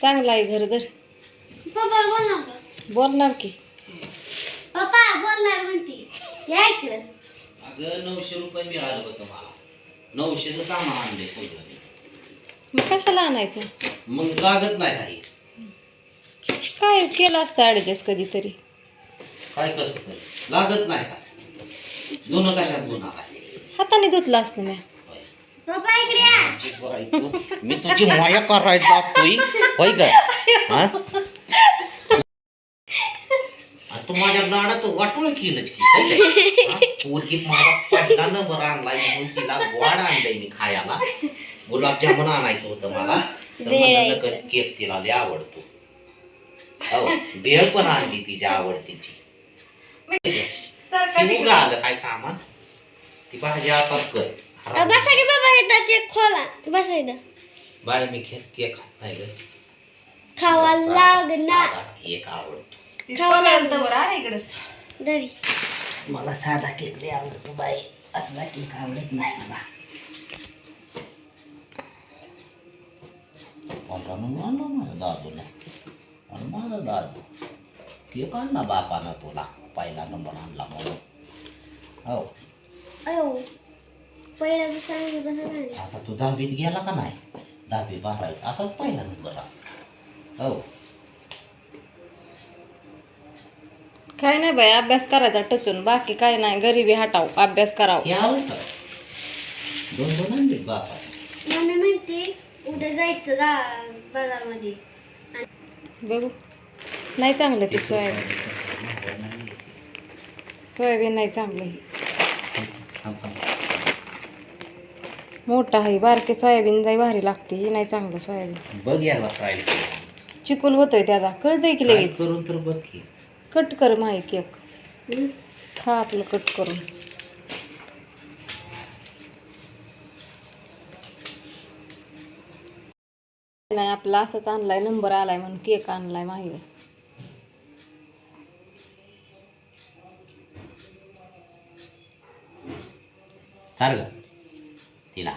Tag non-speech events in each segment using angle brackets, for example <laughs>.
चांगलं आहे घर तर. पप्पा बोलणार का? बोलणार की. पप्पा बोलणार म्हणते. या इकडं. अगं नऊशे रुपये मिळालं होतं मला नऊशेचं सामान आणले सगळं मी. मग कशाला आणायचं? मग लागत नाही काही. काय केलं असतं ॲडजस्ट कधीतरी? काय कसं तरी? लागत नाही का? दोन कशात दोन आहे? हाताने धुतलं असतं मी होय. पप्पा इकडे या मी तुझी माया करायला जातोय. होय का? हा? तू माझ्या लाडाचं वाटोळ केलंच की होय? हा? पोरगी मला पहिला नंबर आणलाय म्हणून तिला गोड आणलंय मी खायला. गुलाबजामुन आणायचं होतं मला. तर केक तिला लय आवडतो. हो बेळ पण आणली तिच्या आवडतीची. ती उगा आलं काय सामान? ती भाजी आता कर. बसा की बाबा इथं केक खोला. बसा इथं. बाय मी केक केक खात नाही ग. खावा लागणार. साधा केक आवडतो. खावा लागणार. इकडं. दरी मला साधा केक लय आवडतो बाई. असला केक आवडत नाही मला. बापानं आणला माझ्या दादूने आणि माझा दादू. केक आणला बापानं तुला. पहिला नंबर आणला म्हणून. हो. पहिला दुसरा झाली आता तू दहावीत गेला का नाही? दहावी बारावीत. असाच पहिला नंबर हो. काय नाही बाई अभ्यास करायचा टचून. बाकी काय नाही गरिबी हटाव अभ्यास करावा. आवडतं दोन दोन आणले बापा. मम्मी म्हणते उद्या जायचं गा बाजारमध्ये. बघू. नाही चांगलं ते सोयाबीन. सोयाबीन नाही चांगलं हे. मोठं आहे बारके सोयाबीन जाई भारी लागते ही नाही चांगलं सोयाबीन. बघ याला ट्राय चिकूल होतोय त्याचा कळतंय की लगेच? करून तर बघ की. कट कर माही केक खा आपलं कट करून. नाही आपला असंच आणलाय नंबर आलाय म्हणून केक आणलाय माहीला चाल ग. तिला.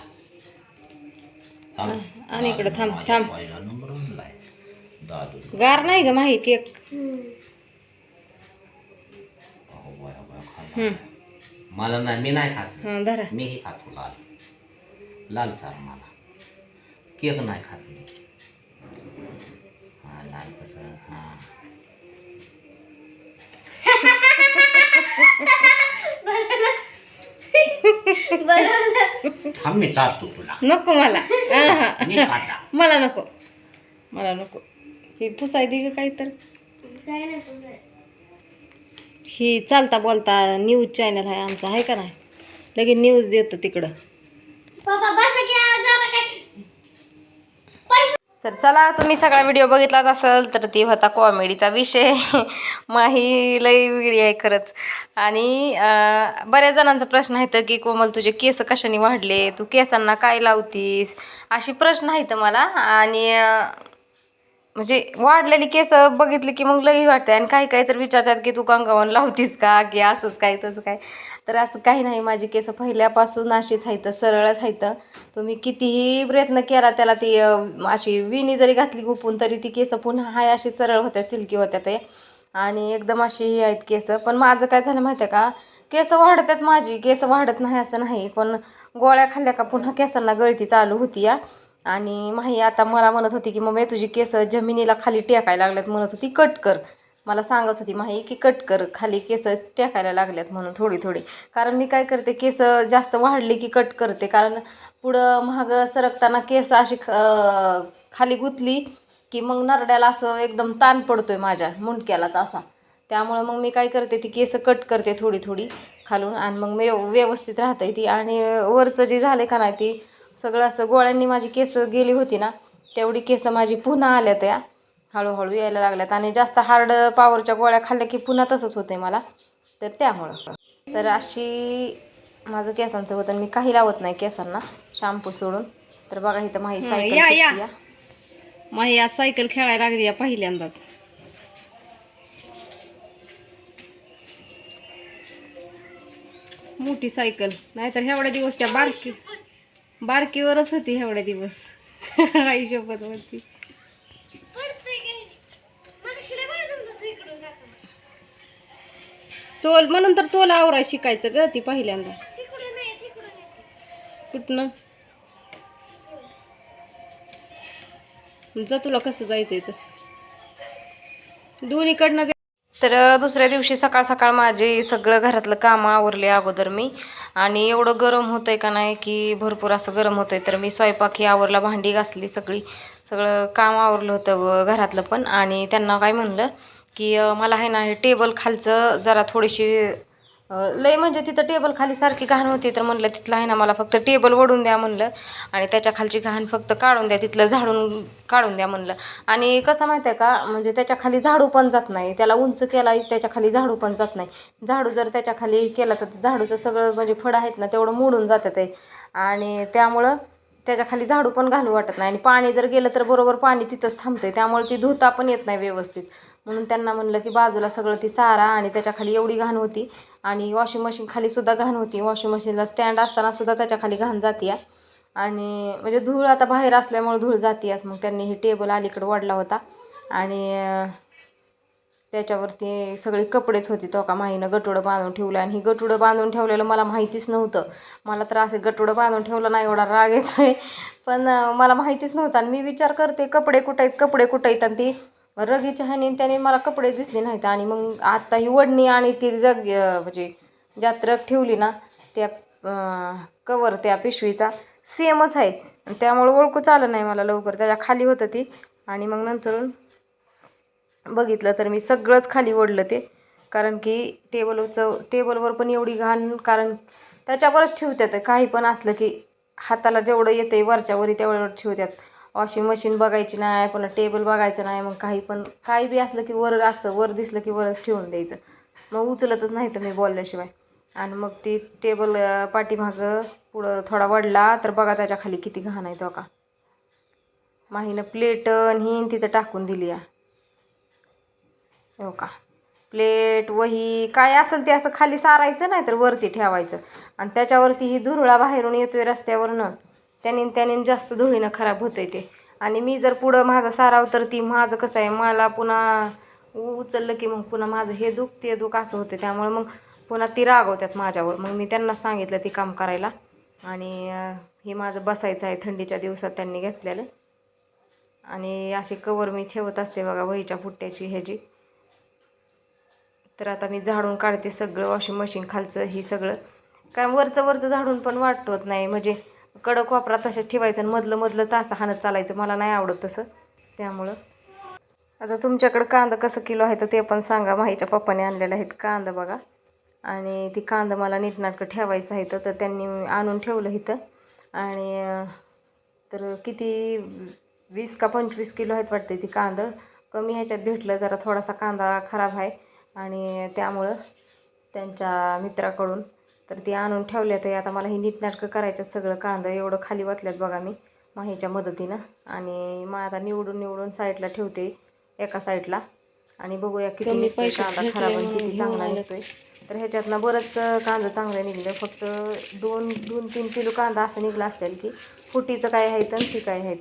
आणि इकडं थांब, थांब. पहिला नंबर आणलाय दादू. गार नाही ग माही केक अहो, बया, बया, खाल्ला. हम्म, मला नाही मी नाही खात. हं, धरा. मीही खातो लाल. लाल चार मला. केक नाही खात मी. हा लाल कसं? हा. <laughs> बरोबर. थांब मी चालतो तुला. नको मला. आहा. मी खाता मला नको. मला नको. ती पुसाय दे ग काही तर. काय नाही. ही चालता बोलता न्यूज चॅनल आहे आमचा आहे का नाही? लगेच न्यूज देतो तिकडं. पप्पा बसा तर चला तुम्ही सगळा व्हिडिओ बघितलाच असेल तर ती होता कॉमेडीचा विषय. <laughs> माही लई वेगळी आहे खरंच. आणि बऱ्याच जणांचा प्रश्न आहे तर की कोमल तुझे केस कशाने वाढले? तू केसांना काय लावतीस? अशी प्रश्न आहेत मला. आणि म्हणजे वाढलेली केस बघितली की मग लई वाटते. आणि काही काही तर विचारतात की तू कंगावन लावतीस का? की असंच काय तसं काय? तर असं काही नाही. माझी केस पहिल्यापासून अशीच आहेत सरळच आहेत. तुम्ही कितीही प्रयत्न केला त्याला ती अशी विणी जरी घातली गुपून तरी ती केस पुन्हा हाय अशी सरळ होत्या सिल्की होत्या ते. आणि एकदम अशी ही आहेत केस. पण माझं काय झालं माहिती आहे का? केस वाढतात माझी. केस वाढत नाही असं नाही. पण गोळ्या खाल्ल्या का पुन्हा केसांना गळती चालू होती या आणि माही आता मला म्हणत होती की मग तुझी केस जमिनीला खाली टेकायला लागल्यात म्हणत होती कट कर. मला सांगत होती माही की कट कर खाली केस टेकायला लागल्यात म्हणून थोडी थोडी. कारण मी काय करते केस जास्त वाढली की कट करते. कारण पुढं महाग सरकताना केस अशी ख- खाली गुतली की मग नरड्याला असं एकदम ताण पडतो आहे माझ्या मुंडक्यालाच असा. त्यामुळं मग मी काय करते ती केस कट करते थोडी थोडी खालून. आणि मग व्यव व्यवस्थित राहते ती. आणि वरचं जे आहे का नाही ती सगळं असं गोळ्यांनी माझी केस गेली होती ना तेवढी केस माझी पुन्हा आल्या त्या. हळूहळू यायला लागल्यात. आणि जास्त हार्ड पॉवरच्या गोळ्या खाल्ल्या की पुन्हा तसंच होतंय मला. तर त्यामुळं. तर अशी माझं केसांचं होतं मी काही लावत नाही केसांना शॅम्पू सोडून. तर बघा इथं माही सायकल. माही आज सायकल खेळायला लागली या पहिल्यांदाच. मोठी सायकल. नाहीतर एवढ्या दिवस त्या बारकी बारकीवरच होती एवढ्या दिवस. आई शपथ वरती पडतंय काय मग शिले बरं जमलं तू इकडून जाताना. तोल म्हणून तर तोल आवरा शिकायचं ग ती पहिल्यांदा. तिकडे नाही तिकडे नाही. कुठनं? जा तुला कसं जायचंय तसं. दोन्हीकडनं तर दुसऱ्या दिवशी सकाळ सकाळ माझे सगळं घरातलं कामं आवरले अगोदर मी. आणि एवढं गरम होतंय का नाही की भरपूर असं गरम होतंय तर मी स्वयंपाक ही आवरला भांडी घासली सगळी. सगळं काम आवरलं होतं घरातलं पण. आणि त्यांना काय म्हणलं की मला आहे ना हे टेबल खालचं जरा थोडीशी लय म्हणजे तिथं टेबल खाली सारखी घाण होती तर म्हणलं तिथलं आहे ना मला फक्त टेबल ओढून द्या म्हणलं. आणि त्याच्या खालची घाण फक्त काढून द्या तिथलं झाडून काढून द्या म्हणलं. आणि कसं माहिती आहे का म्हणजे त्याच्याखाली झाडू पण जात नाही. त्याला उंच केला त्याच्याखाली झाडू पण जात नाही. झाडू जर त्याच्याखाली केला तर झाडूचं सगळं म्हणजे फळं आहेत ना तेवढं मोडून जातं ते. आणि त्यामुळं त्याच्याखाली झाडू पण घालू वाटत नाही. आणि पाणी जर गेलं तर बरोबर पाणी तिथंच थांबतंय. त्यामुळे ती धुता पण येत नाही व्यवस्थित. म्हणून त्यांना म्हणलं की बाजूला सगळं ती सारा आणि त्याच्याखाली एवढी घाण होती. आणि वॉशिंग मशीन खाली सुद्धा घाण होती. वॉशिंग मशीनला स्टँड असताना सुद्धा त्याच्याखाली घाण जाते आणि म्हणजे धूळ आता बाहेर असल्यामुळे धूळ जाते मग त्यांनी हे टेबल अलीकडे वाढला होता. आणि त्याच्यावरती सगळे कपडेच होते तो का माहीनं गटुडं बांधून ठेवलं आणि ही गटुडं बांधून ठेवलेलं मला माहितीच नव्हतं. मला तर असं गटुडं बांधून ठेवलं नाही एवढा राग आहे पण मला माहितीच नव्हतं आणि मी विचार करते कपडे कुठं आहेत कपडे कुठं आहेत? आणि ती रगीच्या ह्याने त्याने मला कपडे दिसले नाहीत. आणि मग आत्ता ही वडणी आणि ती रग म्हणजे ज्यात रग ठेवली ना त्या कवर त्या पिशवीचा सेमच आहे. आणि त्यामुळे ओळखूच आलं नाही मला लवकर. त्याच्याखाली होतं ती. आणि मग नंतरून बघितलं तर मी सगळंच खाली ओढलं ते. कारण की टेबलचं टेबलवर पण एवढी घाण कारण त्याच्यावरच ठेवतात. काही पण असलं की हाताला जेवढं येतं वरच्या वरी तेवढं ठेवतात. वॉशिंग मशीन बघायची नाही पुन्हा टेबल बघायचं नाही मग काही पण काही बी असलं की वर असं वर दिसलं की वरच ठेवून द्यायचं. मग उचलतच नाही तर मी बोलल्याशिवाय. आणि मग ती टेबल पाठीमागं पुढं थोडा वडला तर बघा त्याच्याखाली किती घाण आहे तो का. माहीनं प्लेट ही तिथं टाकून दिली आहे हो का? प्लेट वही काय असेल ते असं खाली सारायचं नाही तर वरती ठेवायचं. आणि त्याच्यावरती ही धुरळा बाहेरून येतोय रस्त्यावरनं. त्याने त्याने जास्त धुळीनं खराब होतंय ते. आणि मी जर पुढं मागं साराव तर ती माझं कसं आहे मला पुन्हा उचललं की मग पुन्हा माझं हे दुख ते दुख असं होतं त्यामुळे मग पुन्हा ती रागवतात माझ्यावर. मग मी त्यांना सांगितलं ती काम करायला. आणि हे माझं बसायचं आहे थंडीच्या दिवसात त्यांनी घेतलेलं. आणि असे कवर मी ठेवत असते बघा वहीच्या पुट्ट्याची ह्याची. तर आता मी झाडून काढते सगळं वॉशिंग मशीन खालचं ही सगळं. कारण वरचं वरचं झाडून पण वाटत नाही. म्हणजे कडक वापरा तशाच ठेवायचं आणि मधलं मधलं तास हाणत चालायचं. मला नाही आवडत तसं. त्यामुळं. आता तुमच्याकडं कांदा कसं किलो आहे तर ते पण सांगा. माहीच्या पप्पाने आणलेलं आहेत कांदा बघा. आणि ती कांदा मला नीटनाटकं ठेवायचं आहे तर त्यांनी आणून ठेवलं इथं. आणि तर किती वीस का पंचवीस किलो आहेत वाटते ती कांदा. कमी ह्याच्यात भेटलं जरा थोडासा कांदा खराब आहे. आणि त्यामुळं त्यांच्या मित्राकडून तर ती आणून ठेवल्यात आता मला ही नीटनाटकं करायचं सगळं कांदा. एवढं खाली वाचल्यात बघा मी माहीच्या मदतीनं. आणि मग आता निवडून निवडून साईडला ठेवते एका साईडला. आणि बघूया किती कांदा खराब आणि किती चांगला निघतोय. तर ह्याच्यातनं बरंच कांदा चांगलं निघलं. फक्त दोन दोन तीन किलो कांदा असं निघला असेल की फुटीचं काय आहे तर ती काय आहे